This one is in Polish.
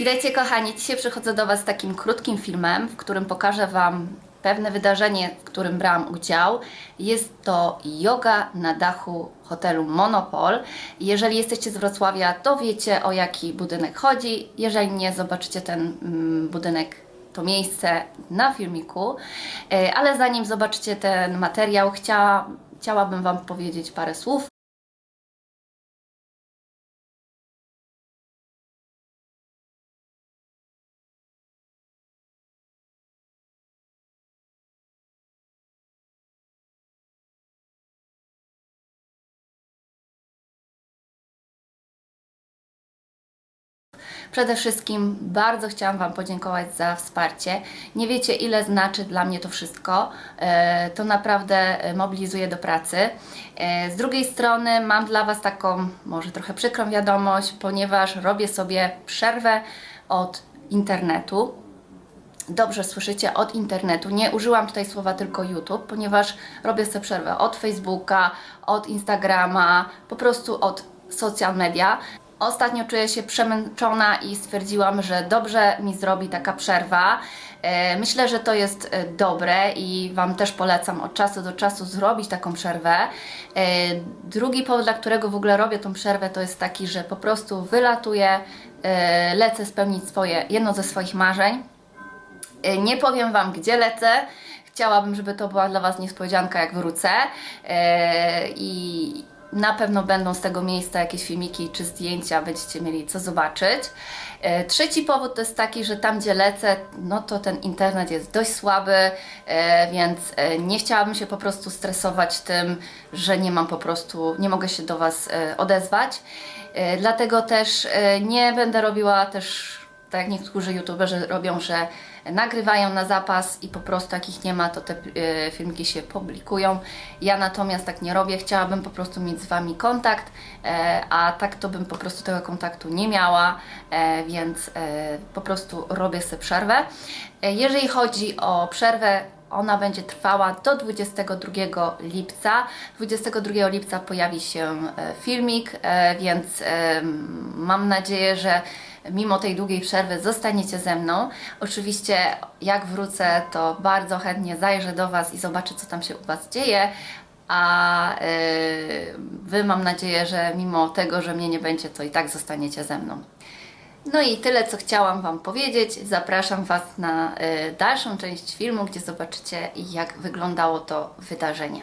Witajcie kochani, dzisiaj przychodzę do Was z takim krótkim filmem, w którym pokażę Wam pewne wydarzenie, w którym brałam udział. Jest to yoga na dachu hotelu Monopol. Jeżeli jesteście z Wrocławia, to wiecie o jaki budynek chodzi. Jeżeli nie, zobaczycie ten mm, budynek to miejsce na filmiku. E, Ale zanim zobaczycie ten materiał, chciała, chciałabym Wam powiedzieć parę słów. Przede wszystkim bardzo chciałam Wam podziękować za wsparcie. Nie wiecie, ile znaczy dla mnie to wszystko. E, To naprawdę e, mobilizuje do pracy. E, Z drugiej strony mam dla Was taką, może trochę przykrą wiadomość, ponieważ robię sobie przerwę od internetu. Dobrze słyszycie od internetu. Nie użyłam tutaj słowa tylko YouTube, ponieważ robię sobie przerwę od Facebooka, od Instagrama, po prostu od social media. Ostatnio czuję się przemęczona i stwierdziłam, że dobrze mi zrobi taka przerwa. E, Myślę, że to jest e, dobre i Wam też polecam od czasu do czasu zrobić taką przerwę. E, Drugi powód, dla którego w ogóle robię tą przerwę, to jest taki, że po prostu wylatuję, lecę spełnić swoje, jedno ze swoich marzeń. Nie powiem Wam, gdzie lecę. Chciałabym, żeby to była dla Was niespodzianka, jak wrócę. I na pewno będą z tego miejsca jakieś filmiki czy zdjęcia, będziecie mieli co zobaczyć. E, Trzeci powód to jest taki, że tam gdzie lecę, no to ten internet jest dość słaby, e, więc e, nie chciałabym się po prostu stresować tym, że nie mam po prostu, nie mogę się do Was odezwać. Dlatego też nie będę robiła też tak jak niektórzy youtuberzy robią, że nagrywają na zapas i po prostu jak ich nie ma, to te e, filmiki się publikują. Ja natomiast tak nie robię, chciałabym po prostu mieć z Wami kontakt, e, a tak to bym po prostu tego kontaktu nie miała, e, więc e, po prostu robię sobie przerwę. Jeżeli chodzi o przerwę, ona będzie trwała do 22 lipca. 22 lipca pojawi się e, filmik, e, więc e, mam nadzieję, że mimo tej długiej przerwy zostaniecie ze mną. Oczywiście jak wrócę, to bardzo chętnie zajrzę do Was i zobaczę, co tam się u Was dzieje. A Wy mam nadzieję, że mimo tego, że mnie nie będzie, to i tak zostaniecie ze mną. No i tyle, co chciałam Wam powiedzieć. Zapraszam Was na y, dalszą część filmu, gdzie zobaczycie, jak wyglądało to wydarzenie.